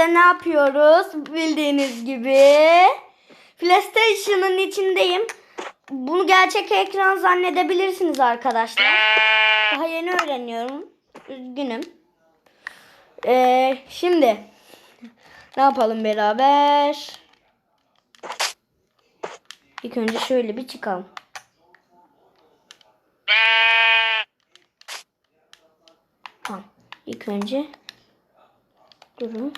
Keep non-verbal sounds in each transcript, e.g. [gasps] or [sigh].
sizlerle ne yapıyoruz? Bildiğiniz gibi. PlayStation'ın içindeyim. Bunu gerçek ekran zannedebilirsiniz arkadaşlar. Daha yeni öğreniyorum. Üzgünüm. Ee, şimdi ne yapalım beraber? İlk önce şöyle bir çıkalım. Tamam. İlk önce durun.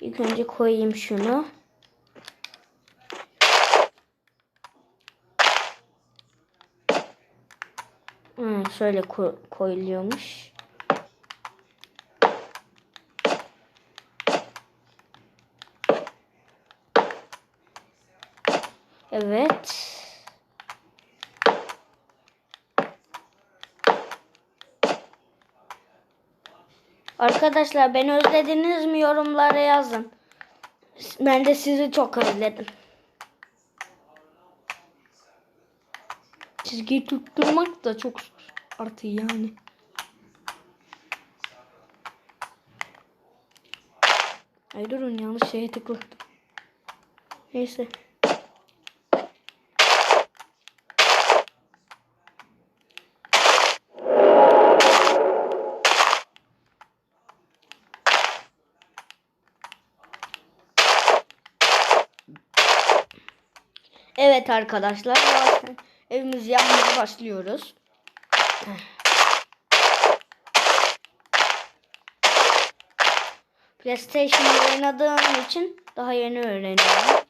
İlk önce koyayım şunu. Hmm, şöyle ko- koyuluyormuş. Evet. Arkadaşlar beni özlediniz mi yorumlara yazın. Ben de sizi çok özledim. Çizgiyi tutturmak da çok zor. Artık yani. Ay durun yanlış şeye tıkladım. Neyse. Evet arkadaşlar. Evimizi yapmaya başlıyoruz. PlayStation'da oynadığım için daha yeni öğreniyorum.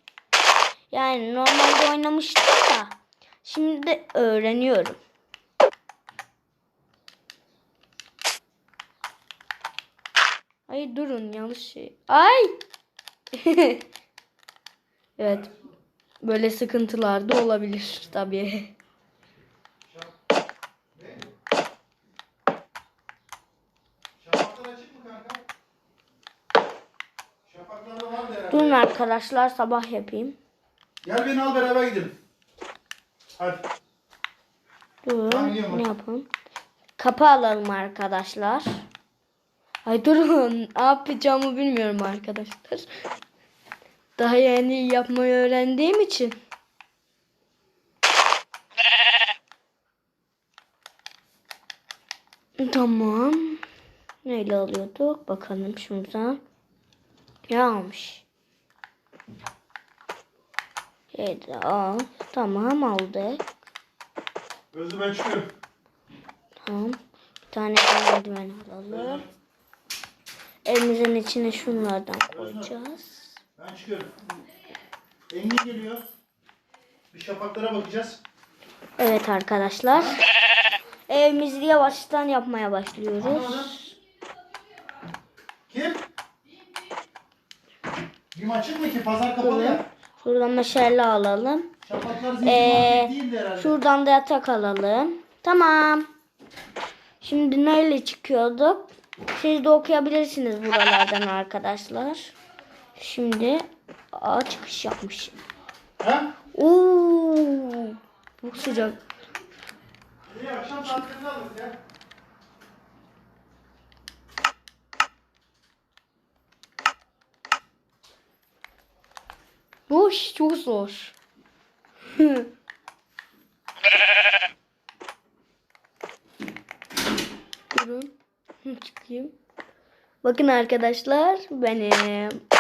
Yani normalde oynamıştım da şimdi de öğreniyorum. Ay durun yanlış şey. Ay. [laughs] evet. Böyle sıkıntılar da olabilir tabii. Durun arkadaşlar sabah yapayım. Gel beni al beraber gidelim. Hadi. Gidiyorum ne yapalım? Kapı alalım arkadaşlar. Ay durun [laughs] ne yapacağımı bilmiyorum arkadaşlar. Daha yeni yapmayı öğrendiğim için. Tamam. Neyle alıyorduk? Bakalım şuradan. Ne almış? Yedi al. Tamam aldık. Özlü ben çıkıyorum. Tamam. Bir tane de merdiven alalım. Elimizin içine şunlardan koyacağız. Ben çıkıyorum. Engin geliyor. Bir şafaklara bakacağız. Evet arkadaşlar. Evimizi yavaştan yapmaya başlıyoruz. Kim? Gün açık mı ki? Pazar kapalı ya. Şuradan meşale alalım. Şafaklar zincir Ee, market değildi herhalde. Şuradan da yatak alalım. Tamam. Şimdi neyle çıkıyorduk? Siz de okuyabilirsiniz buralardan arkadaşlar. Şimdi Aa, çıkış yapmış. Ha? Oo, çok sıcak. İyi akşam saatlerinde alırız ya. Bu iş çok zor. [laughs] Durun. Çıkayım. Bakın arkadaşlar benim.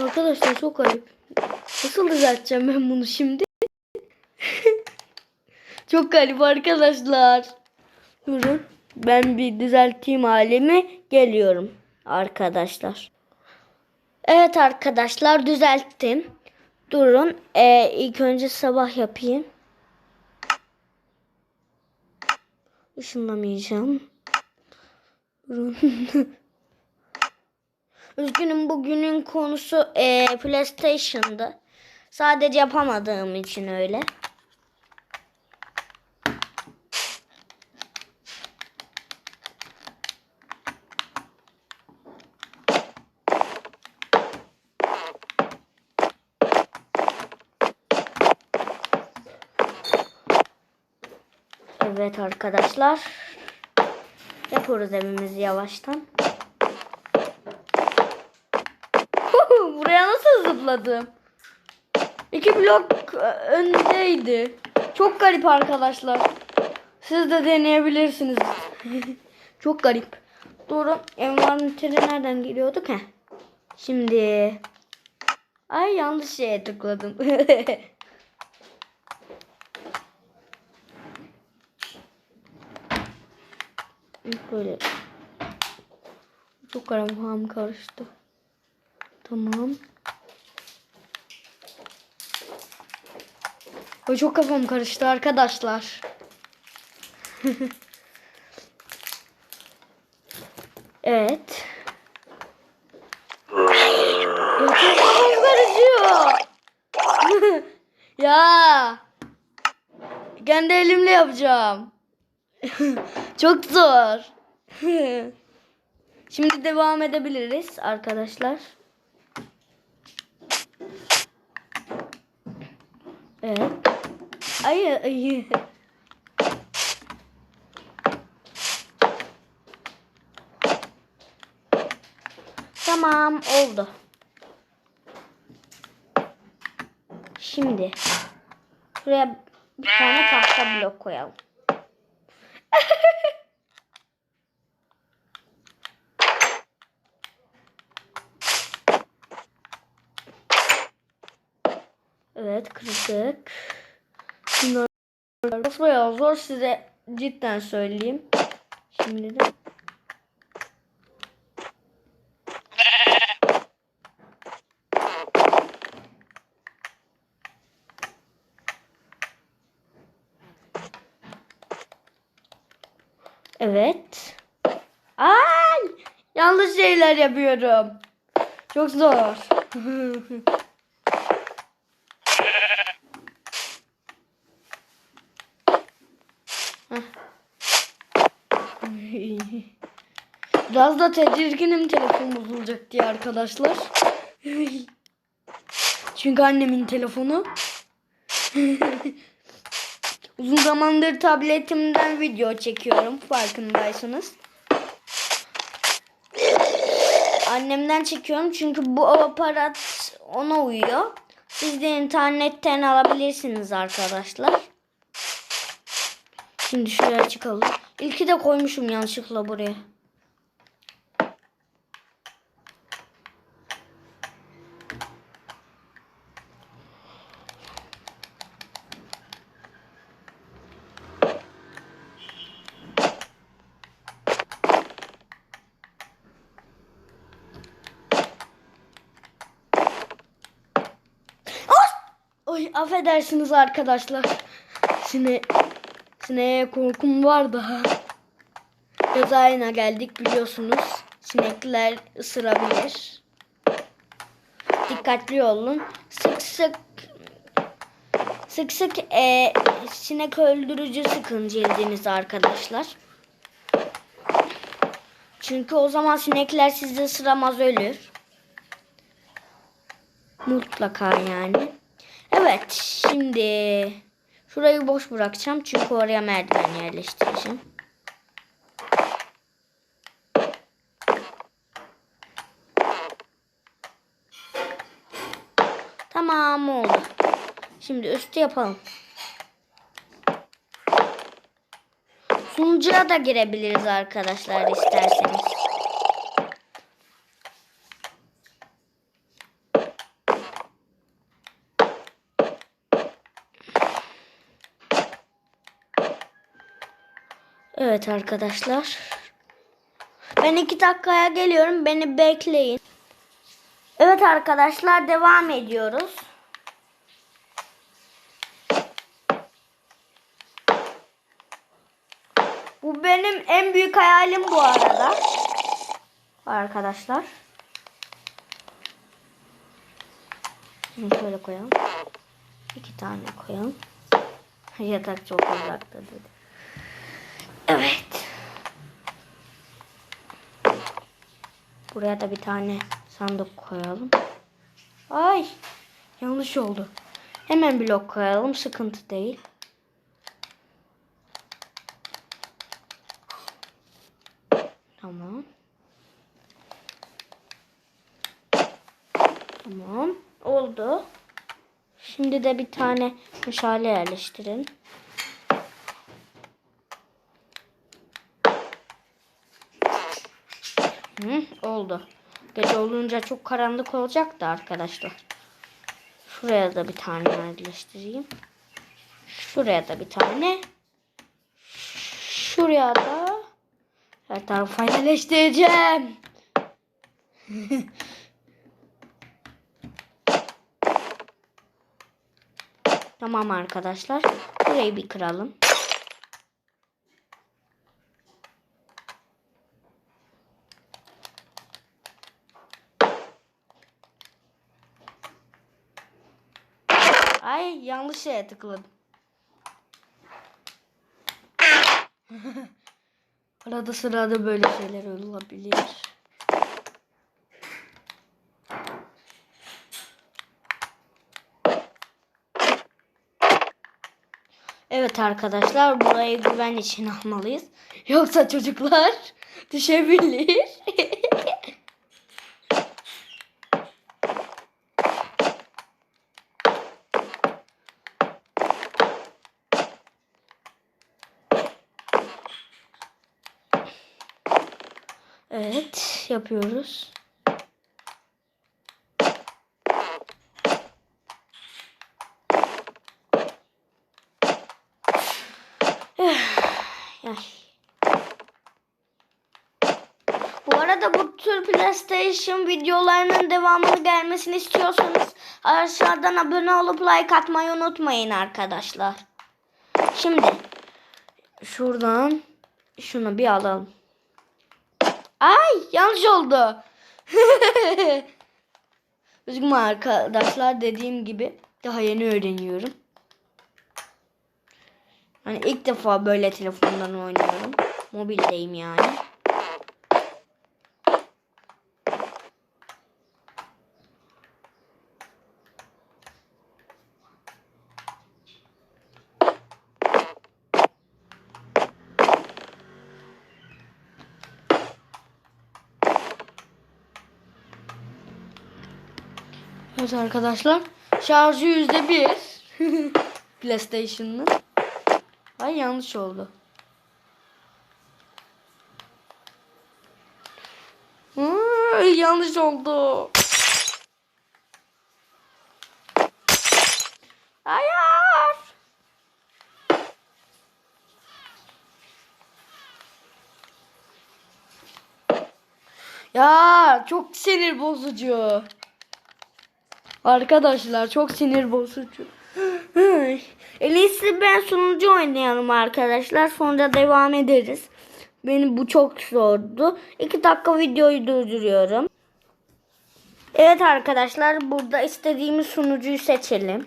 Arkadaşlar çok ayıp. Nasıl düzelteceğim ben bunu şimdi? [laughs] çok garip arkadaşlar. Durun. Ben bir düzelteyim halimi. Geliyorum arkadaşlar. Evet arkadaşlar düzelttim. Durun. Ee, ilk önce sabah yapayım. Işınlamayacağım. Durun. [laughs] Üzgünüm bugünün konusu e, PlayStation'dı. Sadece yapamadığım için öyle. Evet arkadaşlar. Yapıyoruz evimizi yavaştan. Zıpladım? İki blok öndeydi. Çok garip arkadaşlar. Siz de deneyebilirsiniz. [laughs] Çok garip. Doğru. Envanteri nereden giriyorduk? Heh. Şimdi. Ay yanlış şeye tıkladım. [laughs] Böyle. Çok kafam karıştı. Tamam. Çok kafam karıştı arkadaşlar. [laughs] evet. Kafam [laughs] karışıyor. ya. Kendi elimle yapacağım. [laughs] çok zor. Şimdi devam edebiliriz arkadaşlar. Evet. Ay ay. Tamam oldu. Şimdi buraya bir tane tahta blok koyalım. [laughs] Evet kırdık. Bunlar bayağı zor size cidden söyleyeyim. Şimdi de Evet. Ay! Yanlış şeyler yapıyorum. Çok zor. [laughs] Biraz da tedirginim telefon bozulacak diye arkadaşlar. Çünkü annemin telefonu. [laughs] Uzun zamandır tabletimden video çekiyorum farkındaysanız. Annemden çekiyorum çünkü bu aparat ona uyuyor. Siz de internetten alabilirsiniz arkadaşlar. Şimdi şuraya çıkalım. İlki de koymuşum yanlışlıkla buraya. Oy affedersiniz arkadaşlar. Sine sineğe korkum var daha. Yaz ayına geldik biliyorsunuz. Sinekler ısırabilir. Dikkatli olun. Sık sık sık sık e, sinek öldürücü sıkın cildinize arkadaşlar. Çünkü o zaman sinekler sizi ısıramaz ölür. Mutlaka yani. Evet şimdi şurayı boş bırakacağım çünkü oraya merdiven yerleştireceğim. Tamam oldu. Şimdi üstü yapalım. Sunucuya da girebiliriz arkadaşlar isterseniz. Evet arkadaşlar. Ben iki dakikaya geliyorum. Beni bekleyin. Evet arkadaşlar devam ediyoruz. Bu benim en büyük hayalim bu arada. Arkadaşlar. Şimdi şöyle koyalım. İki tane koyalım. [laughs] Yatak çok uzakta dedi. Evet. Buraya da bir tane sandık koyalım. Ay yanlış oldu. Hemen blok koyalım sıkıntı değil. Tamam. Tamam oldu. Şimdi de bir tane meşale yerleştirin. Hı, oldu. Gece olunca çok karanlık olacak da arkadaşlar. Şuraya da bir tane yerleştireyim. Şuraya da bir tane. Şuraya da her tarafa yerleştireceğim. [laughs] tamam arkadaşlar. Burayı bir kıralım. Ay yanlış şeye tıkladım. [laughs] Arada sırada böyle şeyler olabilir. Evet arkadaşlar burayı güven için almalıyız. Yoksa çocuklar [laughs] düşebilir. evet yapıyoruz. [sighs] Bu arada bu tür PlayStation videolarının devamını gelmesini istiyorsanız aşağıdan abone olup like atmayı unutmayın arkadaşlar. Şimdi şuradan şunu bir alalım. Ay yanlış oldu. [laughs] Üzgünüm arkadaşlar dediğim gibi daha yeni öğreniyorum. Hani ilk defa böyle telefondan oynuyorum. Mobildeyim yani. Evet arkadaşlar. Şarjı yüzde bir. [laughs] PlayStation'ın. Ay yanlış oldu. Ay, yanlış oldu. Hayır. Ya çok sinir bozucu. Arkadaşlar çok sinir bozucu. [gasps] En iyisi ben sunucu oynayalım arkadaşlar. Sonra devam ederiz. Benim bu çok zordu. 2 dakika videoyu durduruyorum. Evet arkadaşlar burada istediğimiz sunucuyu seçelim.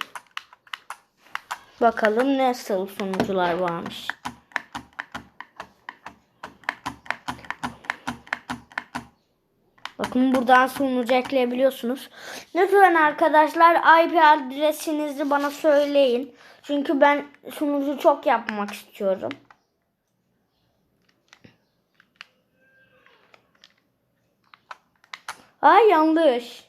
Bakalım nasıl sunucular varmış. Bakın buradan sunucu ekleyebiliyorsunuz. Lütfen arkadaşlar IP adresinizi bana söyleyin. Çünkü ben sunucu çok yapmak istiyorum. Ay yanlış.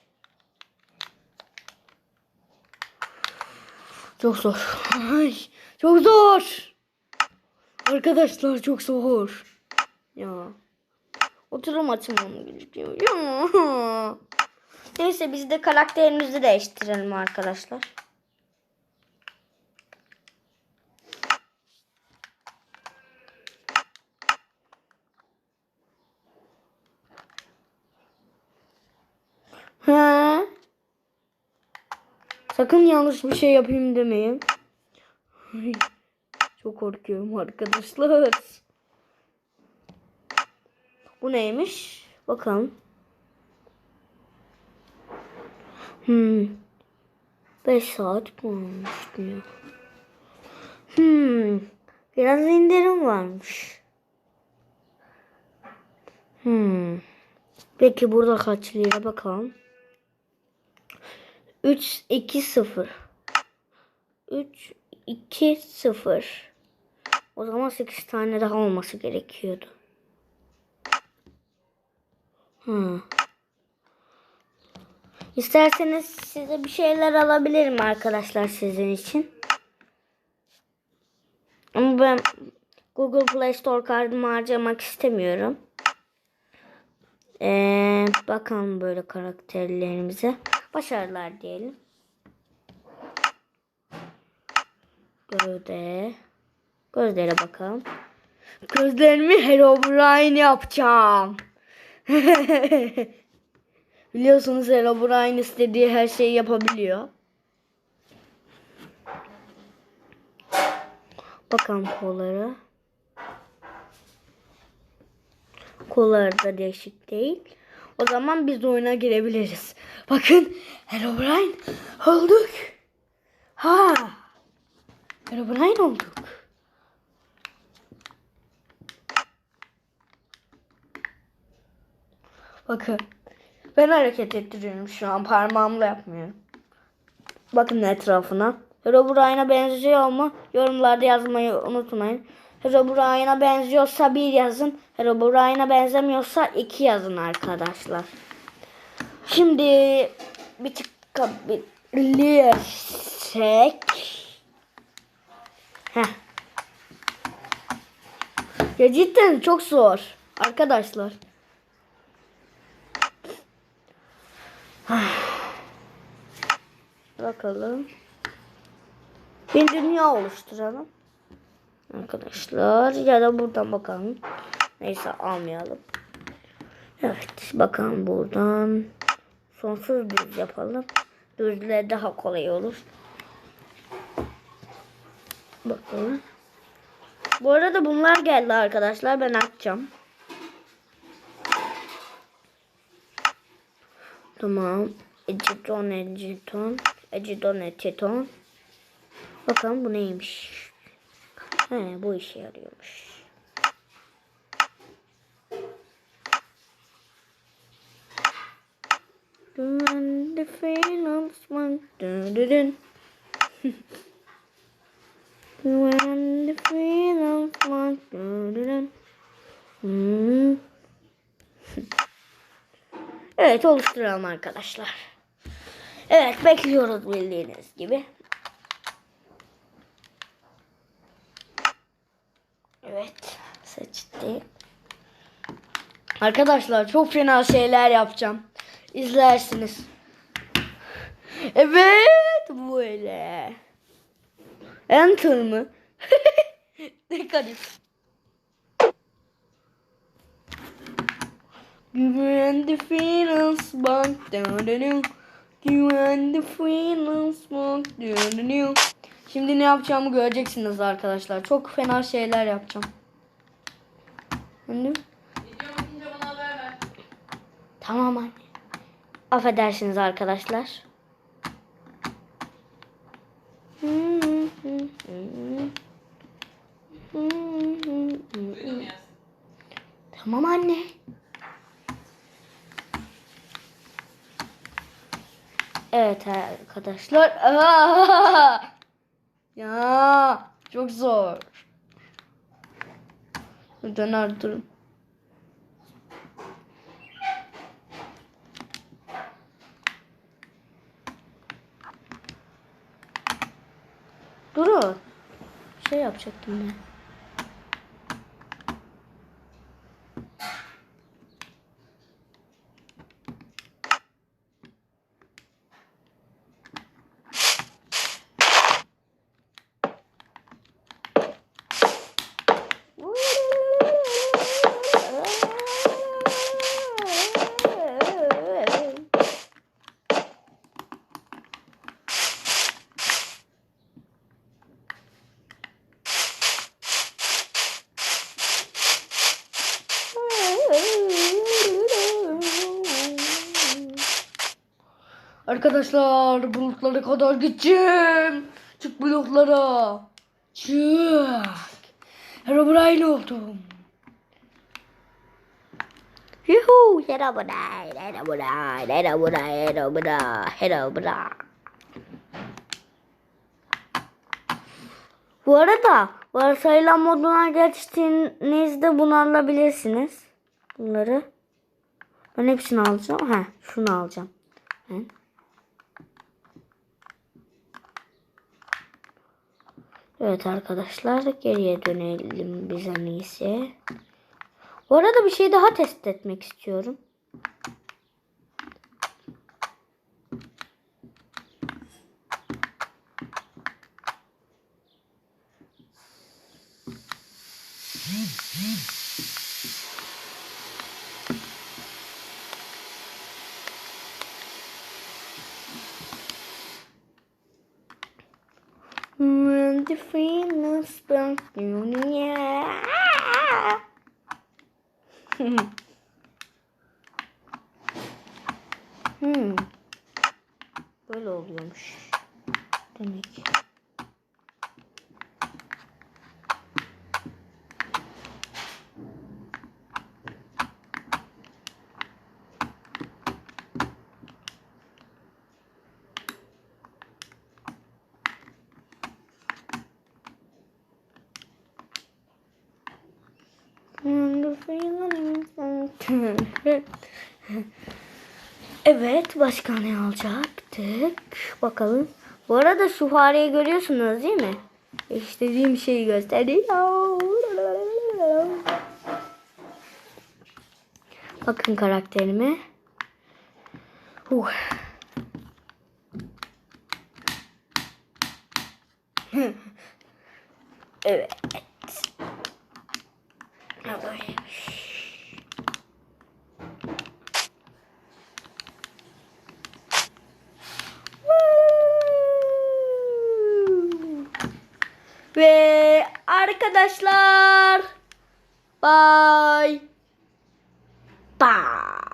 Çok zor. Ay, çok zor. Arkadaşlar çok zor. Ya. Oturum gerekiyor. Ya. [laughs] Neyse biz de karakterimizi değiştirelim arkadaşlar. Ha? Sakın yanlış bir şey yapayım demeyin. Çok korkuyorum arkadaşlar. [laughs] Bu neymiş? Bakalım. Hmm. 5 saat mi olmuş diyor. Hmm. Biraz indirim varmış. Hmm. Peki burada kaç lira bakalım. 3 2 0. 3 2 0. O zaman 8 tane daha olması gerekiyordu. Hı. İsterseniz size bir şeyler alabilirim arkadaşlar sizin için. Ama ben Google Play Store kartımı harcamak istemiyorum. Ee, bakalım böyle karakterlerimize. Başarılar diyelim. Gövde. Gözlere bakalım. Gözlerimi Herobrine yapacağım. [laughs] Biliyorsunuz Herobrine istediği her şeyi yapabiliyor. Bakalım kolları. Kolları da değişik değil. O zaman biz oyuna girebiliriz. Bakın Herobrine olduk. Ha. Herobrine olduk. Bakın. Ben hareket ettiriyorum şu an. Parmağımla yapmıyorum. Bakın etrafına. Herobrine'a benziyor mu? Yorumlarda yazmayı unutmayın. Herobrine'a benziyorsa bir yazın. Herobrine'a benzemiyorsa iki yazın arkadaşlar. Şimdi bir çıkabilirsek. Heh. Ya cidden çok zor arkadaşlar. Bakalım. Bir dünya oluşturalım. Arkadaşlar ya da buradan bakalım. Neyse almayalım. Evet bakalım buradan. Sonsuz düz yapalım. Düzle daha kolay olur. Bakalım. Bu arada bunlar geldi arkadaşlar. Ben açacağım. Tamam. Eciton, Eciton. Eciton, Eciton. Bakalım bu neymiş. He bu işe yarıyormuş. When the feelings want dun dun dun. [laughs] When the feelings want dun dun dun. Hmm. [laughs] Evet oluşturalım arkadaşlar. Evet bekliyoruz bildiğiniz gibi. Evet seçti. Arkadaşlar çok fena şeyler yapacağım. İzlersiniz. Evet böyle. Enter mı? [laughs] ne garip. When the feelings Şimdi ne yapacağımı göreceksiniz arkadaşlar. Çok fena şeyler yapacağım. Şimdi. Tamam anne. Affedersiniz arkadaşlar. Tamam anne. Evet arkadaşlar. Aa! [laughs] Ya çok zor. Döner durun. Durun. Şey yapacaktım ben. Arkadaşlar bulutlara kadar gideceğim. Çık bulutlara. Çık. Herobrine oldum. Yuhu. Herobrine, Herobrine, Herobrine, Herobrine, Herobrine. Bu arada varsayılan moduna geçtiğinizde bunu alabilirsiniz. Bunları. Ben hepsini alacağım. Ha, şunu alacağım. Ben. Evet arkadaşlar geriye dönelim biz en. Bu arada bir şey daha test etmek istiyorum. When the in the air. hmm. Böyle oluyormuş. Demek. When the feelings burn- Evet, başka ne alacaktık? Bakalım. Bu arada şu fareyi görüyorsunuz değil mi? İstediğim şeyi gösteriyor. Bakın karakterime. Uh. [laughs] evet. Arkadaşlar bye. Bye.